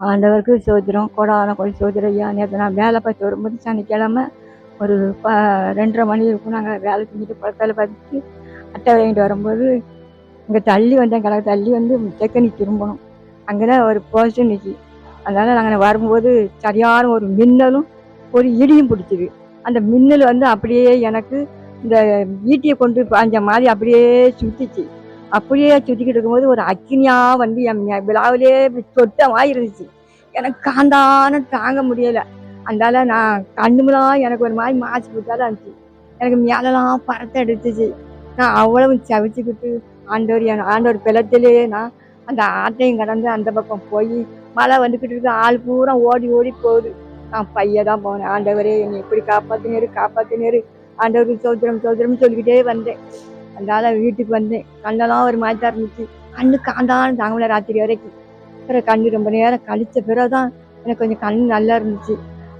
ஆண்டவருக்கு சோதிரம் கோடான கொஞ்சம் சோதிரம் ஐயா நேற்று நான் வேலை பார்த்து வரும்போது சனிக்கிழமை ஒரு ப ரெண்டரை மணி இருக்கும். நாங்கள் வேலை செஞ்சுட்டு பழத்தால் பார்த்துட்டு அட்டை வாங்கிட்டு வரும்போது இங்கே தள்ளி வந்தேன். கிழக்கு தள்ளி வந்து செக்கனி திரும்பணும். அங்கே தான் ஒரு போஸ்ட் நிற்கி அதனால் நாங்கள் வரும்போது சரியான ஒரு மின்னலும் ஒரு இடியும் பிடிச்சிது. அந்த மின்னல் வந்து அப்படியே எனக்கு இந்த ஈட்டியை கொண்டு பாஞ்ச மாதிரி அப்படியே சுற்றிச்சு அப்படியே சுற்றிக்கிட்டு இருக்கும்போது ஒரு அக்கினியாக வந்து என் விழாவிலே இப்படி தொட்ட மாதிரி இருந்துச்சு. எனக்கு காந்தான தாங்க முடியலை. அந்தால நான் கண்ணுமெல்லாம் எனக்கு ஒரு மாதிரி மாசி போட்டாலும் இருந்துச்சு. எனக்கு மேலெல்லாம் பறத்தை எடுத்துச்சு. நான் அவ்வளவு சவிச்சுக்கிட்டு ஆண்டவர் என் ஆண்டவர் பிளத்திலே நான் அந்த ஆட்டையும் கடந்து அந்த பக்கம் போய் மழை வந்துக்கிட்டு இருக்கு. ஆள் பூரா ஓடி ஓடி போகுது. நான் பைய தான் போனேன். ஆண்டவரே என்னை இப்படி காப்பாத்தினேரு காப்பாத்தினேரு. ஆண்டவருக்கு சோதரம் சோத்திரம்னு சொல்லிக்கிட்டே வந்தேன். அதனால வீட்டுக்கு வந்தேன். கண்ணெல்லாம் ஒரு மாதிரி தான் இருந்துச்சு. கண்ணு காண்டான்னு தாங்கல ராத்திரி வரைக்கும். அப்புறம் கண்ணு ரொம்ப நேரம் கழிச்ச பிறகு தான் எனக்கு கொஞ்சம் கண் நல்லா இருந்துச்சு.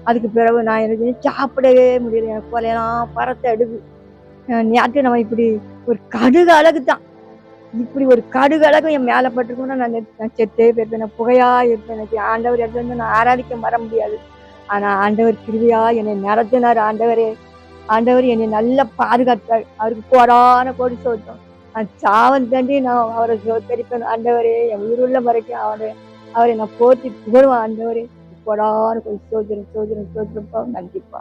அதுக்கு பிறகு நான் எனக்கு சாப்பிடவே முடியல. எனக்கு போலையெல்லாம் பறத்தை அடுகு நேற்று நம்ம இப்படி ஒரு கடுகு அழகு தான் இப்படி ஒரு கடுகு அழகு என் மேலே பட்டிருக்கோம்னா நான் நான் செத்தே போயிருப்பேன். நான் புகையா இருப்பேன். எனக்கு ஆண்டவர் இடத்துல இருந்து நான் ஆராதிக்க வர முடியாது. ஆனா ஆண்டவர் கிருவியா என்னை நடத்தினார். ஆண்டவரே ஆண்டவர் என்னை நல்லா பாதுகாத்தார். அவருக்கு கோடான கோடி சோத்தம் நான் சாவல் தாண்டி நான் அவரை சோத்தரிப்பேன் ஆண்டவரே என் உயிருள்ள வரைக்கும் அவரை அவரை நான் போற்றி புகழ்வான் ஆண்டவரே. கோடான கொஞ்சம் சோதனை சோதனை சோதனைப்பா நன்றிப்பா